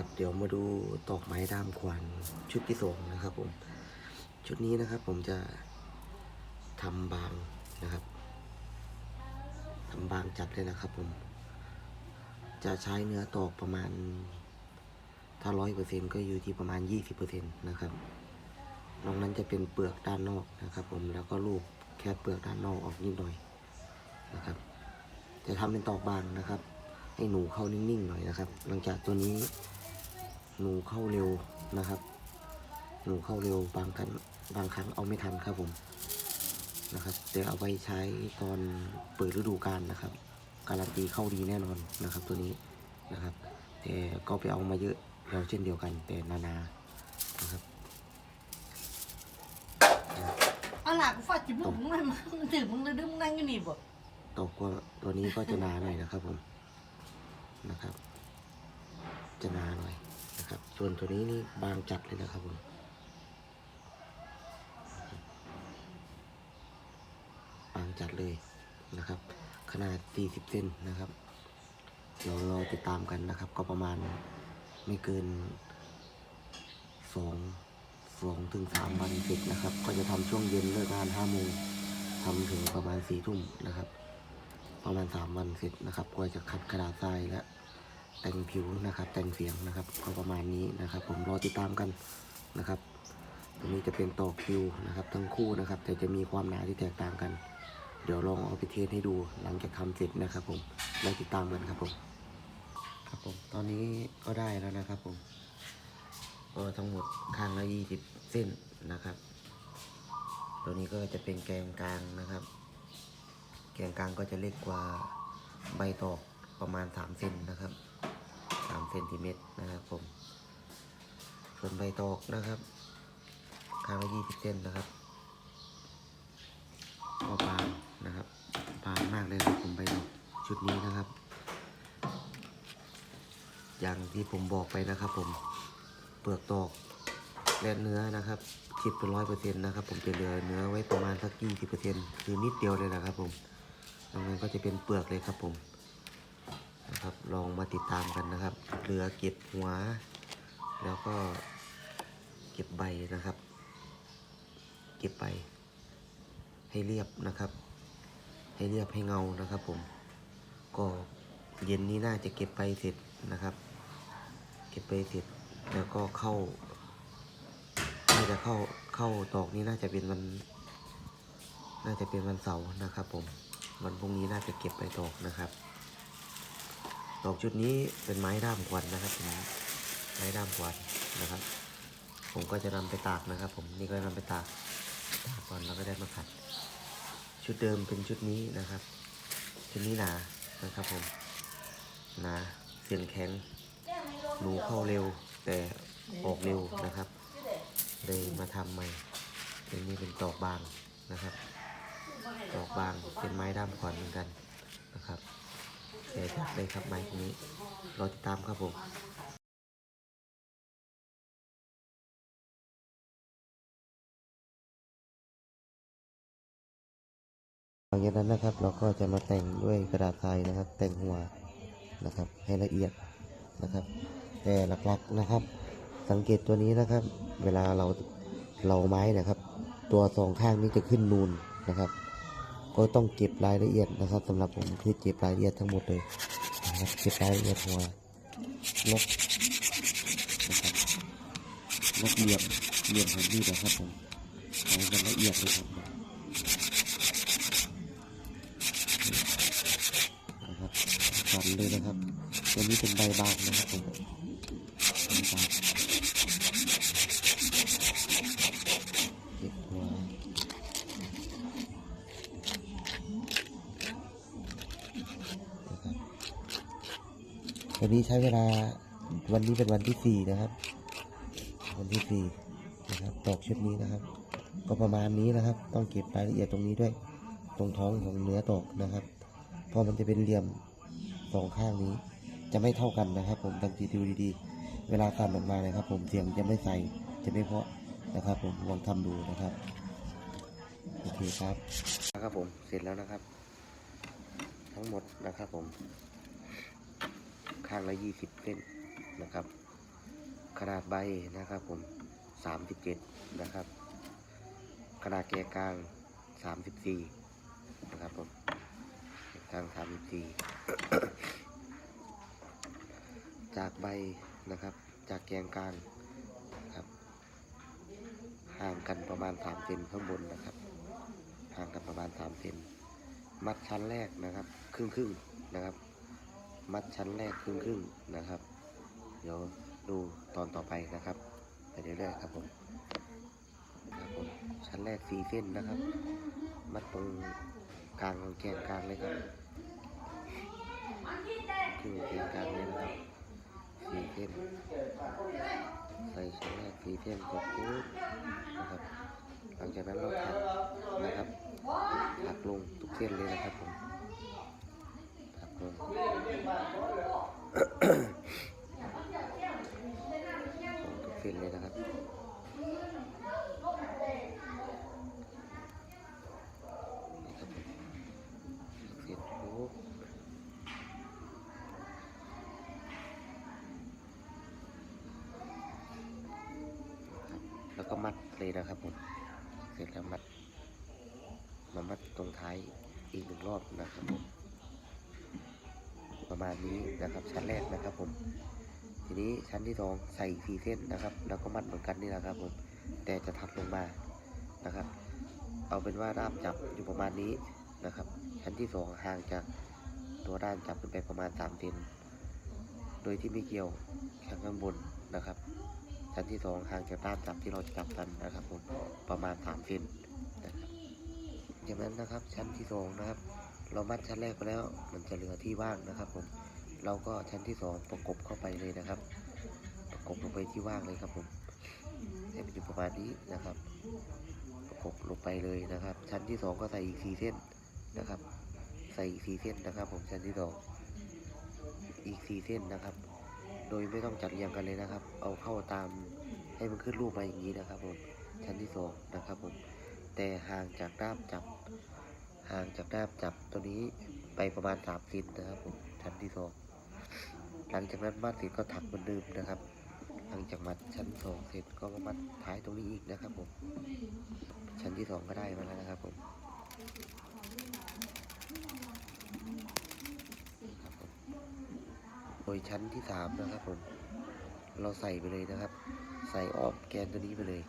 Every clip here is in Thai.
ครับเดี๋ยวมาดูตอกไม้ด้ามควันชุดที่สองนะครับผม ชุดนี้นะครับผมจะทำบางนะครับทำบางจัดเลยนะครับผม จะใช้เนื้อตอกประมาณ ถ้าร้อยเปอร์เซ็นก็อยู่ที่ประมาณยี่สิบเปอร์เซ็นต์นะครับนอกนั้นจะเป็นเปลือกด้านนอกนะครับ ผมแล้วก็รูปแค่เปลือกด้านนอกออกนิดหน่อยนะครับ จะทำเป็นตอกบางนะครับให้หนูเข้านิ่งๆหน่อยนะครับ หลังจากตัวนี้ หนูเข้าเร็วนะครับ หนูเข้าเร็วบางครั้งบางครั้งเอาไม่ทันครับผมนะครับแต่เอาไว้ใช้ตอนเปิดฤดูกาลนะครับ การันตีเข้าดีแน่นอนนะครับ ตัวนี้นะครับ แต่ก็ไปเอามาเยอะแล้วเช่นเดียวกัน แต่นานานะครับเอาหลักฟาดจิบมึงมึงนั่นมันถือมึงเลยดึงมึงนั่งอยู่นี่บ่ตกก็ตัวนี้ก็จะหนาหน่อยนะครับผมนะครับ จะหนาหน่อย นะครับ ส่วนตัวนี้นี่บางจัดเลยนะครับผมบางจัดเลยนะครับ ขนาด 40 เซนนะครับ เดี๋ยวรอติดตามกันนะครับ ก็ประมาณไม่เกิน 2 2ถึง3วันเสร็จนะครับ ก็จะทำช่วงเย็นเลิกงาน5โมงทำถึงประมาณ4ทุ่มนะครับ ประมาณ 3 วันเสร็จนะครับก็จะคัดกระดาษทรายและ แต่งผิวนะครับ แต่งเสียงนะครับก็ประมาณนี้นะครับ ผมรอติดตามกันนะครับตรงนี้จะเป็นต่อคิวนะครับทั้งคู่นะครับ แต่จะมีความหนาที่แตกต่างกัน เดี๋ยวลองเอาไปเทสให้ดูหลังจากทำเสร็จนะครับ ผมแล้วติดตามกันครับผมครับผมตอนนี้ก็ได้แล้วนะครับผมก็ทั้งหมดข้างละยี่สิบเส้นนะครับ ตัวนี้ก็จะเป็นแกนกลางนะครับ แกนกลางก็จะเล็กกว่าใบตอกประมาณสามเซนนะครับ สามเซนติเมตรนะครับผม ส่วนใบตอกนะครับข้างละยี่สิบเส้นนะครับก็บางนะครับบางมากเลยครับผมใบตอกชุดนี้นะครับ อย่างที่ผมบอกไปนะครับ ผมเปลือกตอกและเนื้อนะครับคิดเป็นร้อยเปอร์เซ็นต์นะครับ ผมจะเหลือเนื้อไว้ประมาณสักยี่สิบเปอร์เซ็นต์คือนิดเดียวเลยนะครับ ผมตรงนั้นก็จะเป็นเปลือกเลยครับผม นะครับ ลองมาติดตามกันนะครับเหลือเก็บหัว แล้วก็เก็บใบนะครับ เก็บใบให้เรียบนะครับ ให้เรียบให้เงานะครับ ผม ก็เย็นนี้น่าจะเก็บไปเสร็จนะครับ เก็บไปเสร็จแล้วก็เข้า น่าจะเข้าเข้าตอกนี้น่าจะเป็นวัน น่าจะเป็นวันเสาร์นะครับ ผม วันพรุ่งนี้น่าจะเก็บไปตอกนะครับ ตอกชุดนี้เป็นไม้ด้ามควันนะครับผมไม้ด้ามควันนะครับ ผมก็จะนำไปตากนะครับ ผมนี่ก็นำไปตากตากก่อนแล้วก็ได้มาขัด ชุดเดิมเป็นชุดนี้นะครับ ชุดนี้หนานะครับผมหนาเสียงแข็งหนูเข้าเร็วแต่ออกเร็วนะครับเลยมาทำใหม่เป็นนี่เป็นตอกบางนะครับตอกบางเป็นไม้ด้ามขวานเหมือนกัน ชัดเลยครับไม้นี้รอติดตามครับผมหลังจากนั้นนะครับเราก็จะมาแต่งด้วยกระดาษทรายนะครับ แต่งหัวนะครับให้ละเอียดนะครับ แต่หลักๆนะครับ สังเกตตัวนี้นะครับ เวลาเราเราไม้นะครับ ตัวสองข้างนี้จะขึ้นนูนนะครับ ก็ต้องเก็บรายละเอียดนะครับสำหรับผมคือเก็บรายละเอียดทั้งหมดเลยนะครับเก็บรายละเอียดหัวลบนะครับลบเหลี่ยมเหลี่ยมของมีดนะครับผมเอากันละเอียดเลยครับนะครับฟันเลยนะครับตัวนี้เป็นใบบางนะครับผมใบบางเก็บหัว วันนี้ใช้เวลาวันนี้เป็นวันที่สี่นะครับ วันที่สี่นะครับตอกชุดนี้นะครับ ก็ประมาณนี้นะครับ ต้องเก็บรายละเอียดตรงนี้ด้วย ตรงท้องของเนื้อตอกนะครับ เพราะมันจะเป็นเหลี่ยมสองข้างนี้ จะไม่เท่ากันนะครับ ผมตั้งใจดูดีๆ เวลาสั่นออกมานะครับ ผมเสียงจะไม่ใส่จะไม่เพาะนะครับ ผมลองทำดูนะครับโอเคครับนะครับผมเสร็จแล้วนะครับ ทั้งหมดนะครับผมางละยี่สิบเส้นนะครับ ขนาดใบนะครับผมสามสิบเจ็ดนะครับ ขนาดแกกลางสามสิบสี่นะครับผมกลางสามสิบสี่จากใบนะครับ จากแกนกลางนะครับห่างกันประมาณสามเซนข้างบนนะครับ ห่างกันประมาณสามเซนมัดชั้นแรกนะครับ ครึ่งครึ่งๆนะครับ มัดชั้นแรกครึ่งครึ่งๆนะครับ เดี๋ยวดูตอนต่อไปนะครับ ไปเรื่อยๆครับผมครับผมชั้นแรกสี่เส้นนะครับ มัดตรงกลางของแกนกลางเลยครับครึ่งแกนกลางเลยนะครับสี่เส้นใส่ชั้นแรกสี่เส้นกดปุ๊บนะครับหลังจากนั้นเราถักนะครับถักลงทุกเส้นเลยนะครับผม ลงทุกเส้นเลยนะครับนี่ครับผมเสร็จปุ๊บครับแล้วก็มัดเลยนะครับผม เสร็จแล้วมัด มามัดตรงท้ายอีกหนึ่งรอบนะครับผม ประมาณนี้นะครับ ชั้นแรกนะครับผม ทีนี้ชั้นที่สองใส่สี่เส้นนะครับ แล้วก็มัดเหมือนกันนี่แหละครับผม แต่จะถักลงมานะครับ เอาเป็นว่าด้ามจับอยู่ประมาณนี้นะครับ ชั้นที่สองห่างจากตัวด้ามจับขึ้นไปประมาณสามเซนโดยที่ไม่เกี่ยวแค่ข้างบนนะครับชั้นที่สองห่างจากด้ามจับที่เราจะจับกันนะครับผมประมาณสามเซนนะครับจากนั้นนะครับชั้นที่สองนะครับ เรามัดชั้นแรกไปแล้ว มันจะเหลือที่ว่างนะครับผม เราก็ชั้นที่สองประกบเข้าไปเลยนะครับ ประกบลงไปที่ว่างเลยครับผมให้มันอยู่ประมาณนี้นะครับ ประกบลงไปเลยนะครับ ชั้นที่สองก็ใส่อีกสี่เส้นนะครับ ใส่อีกสี่เส้นนะครับ ผมชั้นที่สองอีกสี่เส้นนะครับ โดยไม่ต้องจัดเรียงกันเลยนะครับ เอาเข้าตามให้มันขึ้นรูปมาอย่างนี้นะครับ ผมชั้นที่สองนะครับ ผมแต่ห่างจากด้ามจับ ห่างจากด้ามจับตัวนี้ไปประมาณสามเซนนะครับผมชั้นที่สองหลังจากนั้นมัดเสร็จก็ถักเหมือนเดิมนะครับ หลังจากมัดชั้นสองเสร็จก็มามัดท้ายตรงนี้อีกนะครับผม ชั้นที่สองก็ได้มาแล้วนะครับผมโดยชั้นที่สามนะครับผม เราใส่ไปเลยนะครับ ใส่ออมแกนตัวนี้ไปเลย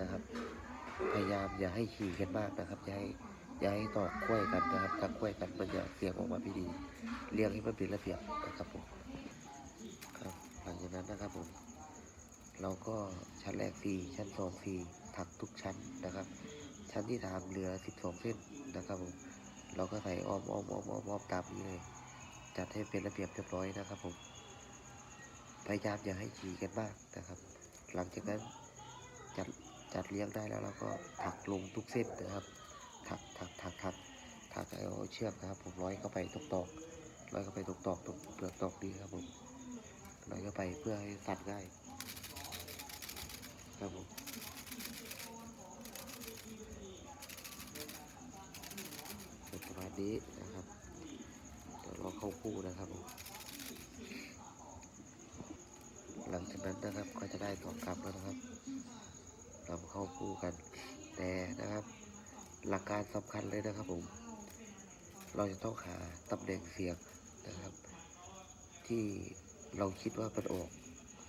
นะครับ พยายามอย่าให้ขี่กันมากนะครับอย่าให้ อย่าให้ตอกกล้วยกันนะครับถ้ากล้วยกันมันจะเสียงออกมาไม่ดีเรียงให้มันเป็นระเบียบนะครับผมครับหลังจากนั้นนะครับผม เราก็ชั้นแรกฟรีชั้นสองฟรีถักทุกชั้นนะครับ ชั้นที่สามเหลือสิบสองเส้นนะครับผมเราก็ใส่อ้อมอ้อมอ้อมอ้อมอ้อมตามนี้เลย จัดให้เป็นระเบียบเรียบร้อยนะครับผมพยายามอย่าให้ขี่กันมากนะครับ หลังจากนั้นจัดจัดเลี้ยงได้แล้วเราก็ถักลงทุกเส้นนะครับ ถักถักถักถักถักเอาเชือกนะครับผมร้อยเข้าไปตรงตอกร้อยเข้าไปตรงตอกตรงเปลือกตอกนี้ครับผมร้อยเข้าไปเพื่อให้สั่นง่ายครับผมประมาณนี้นะครับเดี๋ยวรอเข้าคู่นะครับผมหลังจากนั้นนะครับก็จะได้ตอกกลับแล้วนะครับนำเข้าคู่กันแต่นะครับ หลักการสำคัญเลยนะครับผม เราจะต้องหาตำแหน่งเสียงนะครับ ที่เราคิดว่ามันออก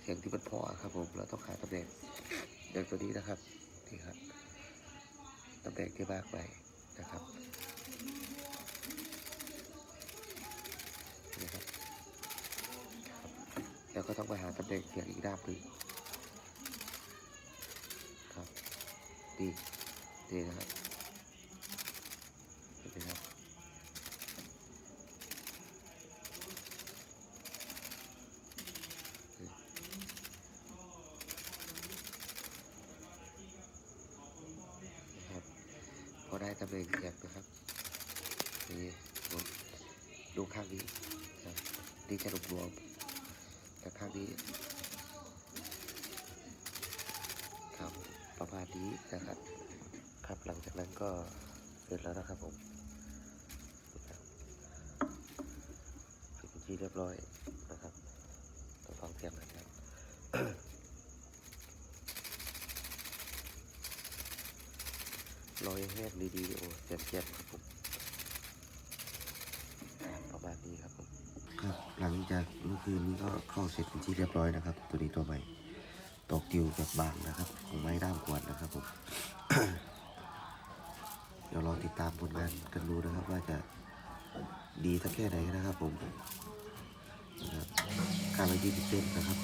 เสียงที่มันเพอครับผม เราต้องหาตำแหน่งอย่างตัวนี้นะครับนี่ครับตำแหน่งที่มากไปนะครับนี่ครับครับแล้วก็ต้องไปหาตำแหน่งเสียงอีกด้านหนึ่งครับดีดีนะครับ เห็นไหมครับนะครับ พอได้ตำแหน่งเสียงนะครับนี่ผมดูข้างนี้นี่จะรวมๆแต่ข้างนี้ครับประมาณนี้นะครับ ครับหลังจากนั้นก็เสร็จแล้วนะครับผมเป็นที่เรียบร้อยนะครับต้องฟังเสียงนะ รอยแห้งดีๆโอ้แจ่มๆครับผมประมาณนี้ครับผมครับหลังจากเมื่อคืนนี้ก็เข้าเสร็จเป็นที่เรียบร้อยนะครับ ตัวนี้ตัวใหม่ตอกติวแบบบางนะครับ ของไม้ด้ามขวดนะครับผมเดี๋ยวรอติดตามผลงานกันดูนะครับว่าจะดีสักแค่ไหนนะครับผมนะครับการละยี่สิบเส้นนะครับผ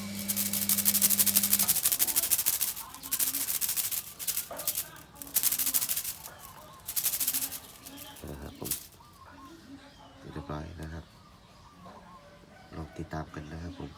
มเรียบร้อยนะครับลองติดตาม กันนะครับผม